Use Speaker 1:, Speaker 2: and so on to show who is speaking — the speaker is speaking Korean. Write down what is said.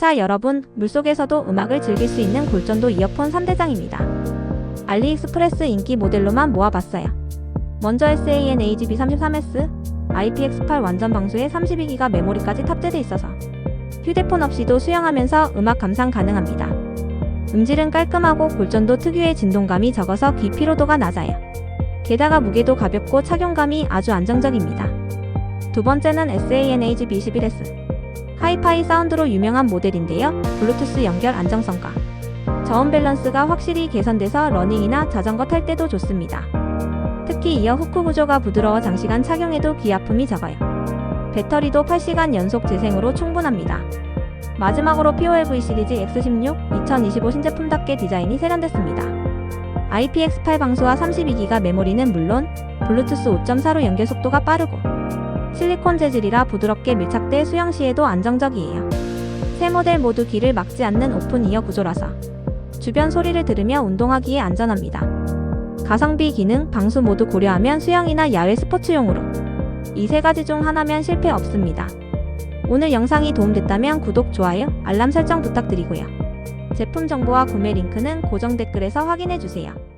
Speaker 1: 자, 여러분, 물속에서도 음악을 즐길 수 있는 골전도 이어폰 3대장입니다. 알리익스프레스 인기 모델로만 모아봤어요. 먼저 SAN-AGB33S, IPX8 완전 방수에 32기가 메모리까지 탑재돼 있어서 휴대폰 없이도 수영하면서 음악 감상 가능합니다. 음질은 깔끔하고 골전도 특유의 진동감이 적어서 귀 피로도가 낮아요. 게다가 무게도 가볍고 착용감이 아주 안정적입니다. 두 번째는 SAN-AGB21S. 하이파이 사운드로 유명한 모델인데요. 블루투스 연결 안정성과 저음 밸런스가 확실히 개선돼서 러닝이나 자전거 탈 때도 좋습니다. 특히 이어 후크 구조가 부드러워 장시간 착용해도 귀 아픔이 적어요. 배터리도 8시간 연속 재생으로 충분합니다. 마지막으로 POLV 시리즈 X16 2025 신제품답게 디자인이 세련됐습니다. IPX8 방수와 32기가 메모리는 물론 블루투스 5.4로 연결 속도가 빠르고 실리콘 재질이라 부드럽게 밀착돼 수영 시에도 안정적이에요. 세 모델 모두 귀를 막지 않는 오픈 이어 구조라서 주변 소리를 들으며 운동하기에 안전합니다. 가성비 기능, 방수 모두 고려하면 수영이나 야외 스포츠용으로 이 세 가지 중 하나면 실패 없습니다. 오늘 영상이 도움됐다면 구독, 좋아요, 알람 설정 부탁드리고요. 제품 정보와 구매 링크는 고정 댓글에서 확인해주세요.